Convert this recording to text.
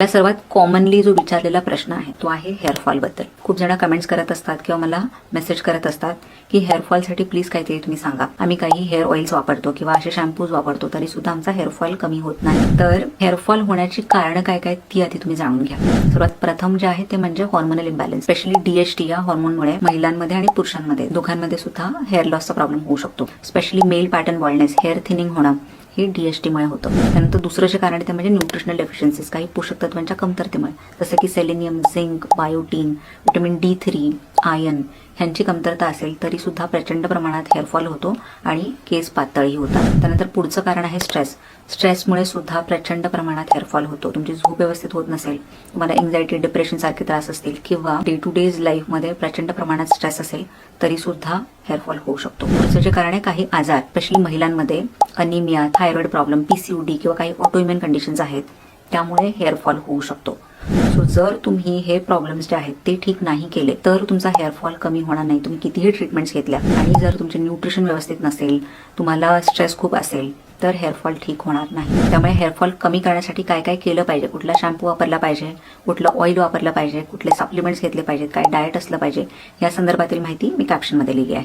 या सर्वात कॉमनली जो विचारलेला प्रश्न आहे तो आहे हेअरफॉलबद्दल खूप जण कमेंट्स करत असतात किंवा मला मेसेज करत असतात की हेअरफॉलसाठी प्लीज काहीतरी तुम्ही सांगा. आम्ही काही हेअर ऑइल्स वापरतो किंवा असे शॅम्पूज वापरतो तरी सुद्धा आमचा हेअरफॉल कमी होत नाही. तर हेअरफॉल होण्याची कारणं काय काय ती आधी तुम्ही जाणून घ्या. सर्वात प्रथम जे आहे ते म्हणजे हॉर्मोनल इम्बॅलन्स स्पेशली डीएचटी या हॉर्मोनमुळे महिलांमध्ये आणि पुरुषांमध्ये. दोघांमध्ये सुद्धा हेअर लॉसचा प्रॉब्लेम होऊ शकतो. Specially male pattern baldness hair thinning होणं. हे डीएसटीमुळे होतं. त्यानंतर दुसरं जे कारण आहे ते म्हणजे न्यूट्रिशनल डेफिशियन्सीज काही पोषक तत्वांच्या कमतरतेमुळे. जसं की selenium zinc biotin vitamin D three iron ह्यांची कमतरता असेल तरी सुद्धा प्रचंड प्रमाणात हेअरफॉल होतो आणि केस पातळही होतात. त्यानंतर पुढचं कारण आहे स्ट्रेस स्ट्रेसमुळे सुद्धा प्रचंड प्रमाणात हेअरफॉल होतो. तुमची झोप व्यवस्थित होत नसेल तुम्हाला एन्झायटी डिप्रेशन सारखे त्रास असतील किंवा डे टू डेज लाईफमध्ये प्रचंड प्रमाणात स्ट्रेस असेल तरी सुद्धा हेअरफॉल होऊ शकतो. पुढचं जे कारण आहे काही आजार स्पेशली महिलांमध्ये अनिमिया थायरॉइड प्रॉब्लेम पीसीओडी किंवा काही ऑटोइम्युन कंडिशन्स आहेत त्यामुळे हेअरफॉल होऊ शकतो. सो जर तुम्ही हे प्रॉब्लेम्स जे आहेत ते ठीक नाही केले तर तुमचा हेअरफॉल कमी होणार नाही. तुम्ही कितीही ट्रीटमेंट्स घेतल्या आणि जर तुमचे न्यूट्रिशन व्यवस्थित नसेल तुम्हाला स्ट्रेस खूप असेल तर हेअरफॉल ठीक होणार नाही. त्यामुळे हेअरफॉल कमी करण्यासाठी काय काय केलं पाहिजे? कुठला शॅम्पू वापरला पाहिजे? कुठलं ऑइल वापरलं पाहिजे? कुठले सप्लिमेंट्स घेतले पाहिजेत? काय डाएट असलं पाहिजे? या संदर्भातील माहिती मी कॅप्शनमध्ये लिहिली आहे.